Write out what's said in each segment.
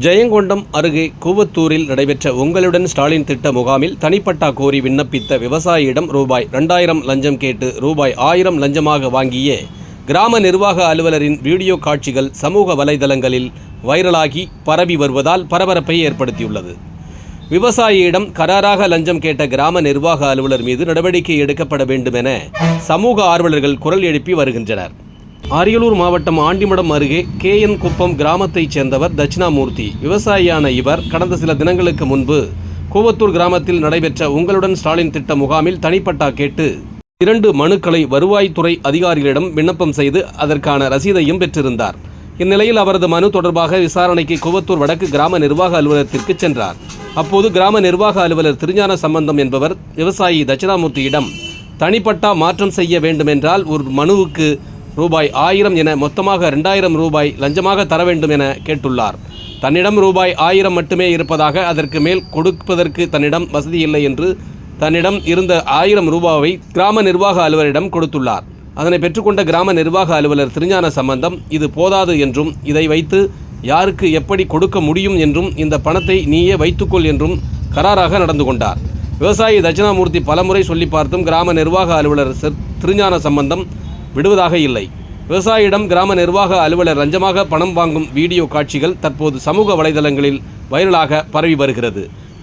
ஜெயங்கொண்டம் அருகே கூவத்தூரில் நடைபெற்ற உங்களுடன் ஸ்டாலின் திட்ட முகாமில் தனிப்பட்டா கோரி விண்ணப்பித்த விவசாயியிடம் ரூபாய் ரெண்டாயிரம் லஞ்சம் கேட்டு ரூபாய் ஆயிரம் லஞ்சமாக வாங்கிய கிராம நிர்வாக அலுவலரின் வீடியோ காட்சிகள் சமூக வலைதளங்களில் வைரலாகி பரவி வருவதால் பரபரப்பை ஏற்படுத்தியுள்ளது. விவசாயியிடம் கராராக லஞ்சம் கேட்ட கிராம நிர்வாக அலுவலர் மீது நடவடிக்கை எடுக்கப்பட வேண்டும் என சமூக ஆர்வலர்கள் குரல் எழுப்பி வருகின்றனர். அரியலூர் மாவட்டம் ஆண்டிமடம் அருகே கேஎன் குப்பம் கிராமத்தைச் சேர்ந்தவர் தட்சிணாமூர்த்தி. விவசாயியான இவர் கடந்த சில தினங்களுக்கு முன்பு கூவத்தூர் கிராமத்தில் நடைபெற்ற உங்களுடன் ஸ்டாலின் திட்ட முகாமில் தனிப்பட்டா கேட்டு இரண்டு மனுக்களை வருவாய்த்துறை அதிகாரிகளிடம் விண்ணப்பம் செய்து அதற்கான ரசீதையும் பெற்றிருந்தார். இந்நிலையில் அவரது மனு தொடர்பாக விசாரணைக்கு கூவத்தூர் வடக்கு கிராம நிர்வாக அலுவலகத்திற்கு சென்றார். அப்போது கிராம நிர்வாக அலுவலர் திருஞான சம்பந்தம் என்பவர் விவசாயி தட்சிணாமூர்த்தியிடம் தனிப்பட்டா மாற்றம் செய்ய வேண்டுமென்றால் ஒரு மனுவுக்கு ரூபாய் ஆயிரம் என மொத்தமாக ரெண்டாயிரம் ரூபாய் லஞ்சமாக தர வேண்டும் என கேட்டுள்ளார். தன்னிடம் ரூபாய் ஆயிரம் மட்டுமே இருப்பதாக அதற்கு மேல் கொடுப்பதற்கு தன்னிடம் வசதி இல்லை என்று தன்னிடம் இருந்த ஆயிரம் ரூபாவை கிராம நிர்வாக அலுவலரிடம் கொடுத்துள்ளார். அதனை பெற்றுக்கொண்ட கிராம நிர்வாக அலுவலர் திருஞான சம்பந்தம் இது போதாது என்றும் இதை வைத்து யாருக்கு எப்படி கொடுக்க முடியும் என்றும் இந்த பணத்தை நீயே வைத்துக்கொள் என்றும் கராராக நடந்து கொண்டார். விவசாயி தட்சிணாமூர்த்தி பலமுறை சொல்லி பார்த்தும் கிராம நிர்வாக அலுவலர் திருஞான சம்பந்தம் விடுவதாக இல்லை. விவசாயியிடம் கிராம நிர்வாக அலுவலர் லஞ்சமாக பணம் வாங்கும் வீடியோ காட்சிகள் தற்போது சமூக வலைதளங்களில் வைரலாக பரவி வருகிறது.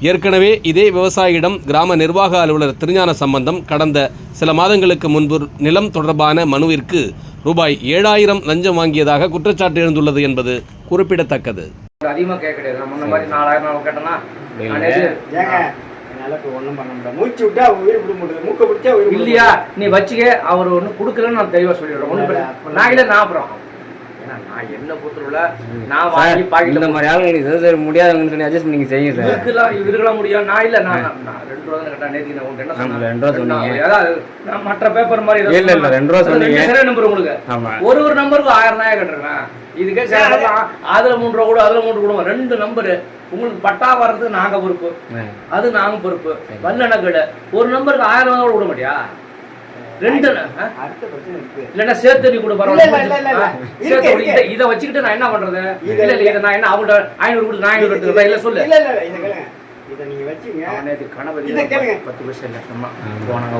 ஏற்கனவே இதே விவசாயியிடம் கிராம நிர்வாக அலுவலர் திருஞான சம்பந்தம் கடந்த சில மாதங்களுக்கு முன்பு நிலம் தொடர்பான மனுவிற்கு ரூபாய் ஏழாயிரம் லஞ்சம் வாங்கியதாக குற்றச்சாட்டு எழுந்துள்ளது என்பது குறிப்பிடத்தக்கது. அதிகமா கேட்க கிடையாது நான் முன்ன மாதிரி நாலாயிரம் நான் இப்போ ஒண்ணும் பண்ண முடியாது. மூச்சு விட்டா உயிர் விட முடியாது. மூக்க பிடிச்சா உயிர் இல்லையா? நீ வச்சுக்க அவர் ஒண்ணு குடுக்கலன்னு நான் தெளிவா சொல்லிடுறேன். இல்ல. நான் இல்ல நான் அப்புறம். நான் என்ன பொறுத்தவரை நான் வாங்கி இந்த பாக்கெட்ல மாதிரி ஆளுங்க இது சரி முடியாதவங்கன்னு சொல்லி அட்ஜஸ்ட் பண்ணி செய்யுங்க சார். இருக்கலாம் இருக்கலாம் முடியும் நான் இல்ல நான் ரெண்டு ரூபா நேத்து நான் உன்கிட்ட என்ன சொன்னேன்? ரெண்டு ரூபா சொன்னீங்க. அதாவது நான் மற்ற பேப்பர் மாதிரி இல்ல. ரெண்டு ரூபா சொன்னீங்க. நம்பர் உங்களுக்கு. ஆமா. ஒரு ஒரு நம்பருக்கு ஆயிரம் தான் கேட்டிருக்கேன் இதுக்கே சேரலாம் அதுல மூணு ரூபா கூட அதுல மூணு கூட ரெண்டு நம்பரு உங்களுக்கு பட்டா வர்றதுக்கு நாங்க பொறுப்பு. அது நாங்க பொறுப்பு. வல்லன கடை. ஒரு நம்பருக்கு ஆயிரம் ரூபா கூட விட மாட்டியா? ரெண்டு இல்லன்னா சேர்த்து நீ கூட இல்ல, இல்ல, இல்ல, இல்ல, பரவாயில்ல. இதை இதை வச்சுக்கிட்டு நான் என்ன பண்றது? இது- இல்ல இல்ல இதை நான் என்ன அவங்கள்ட்ட ஐநூறு கொடுத்து நான் ஐநூறு எடுத்துக்கிறேன். இல்ல சொல்லு. இதை நீங்க வச்சுங்க. பத்து போனாங்க.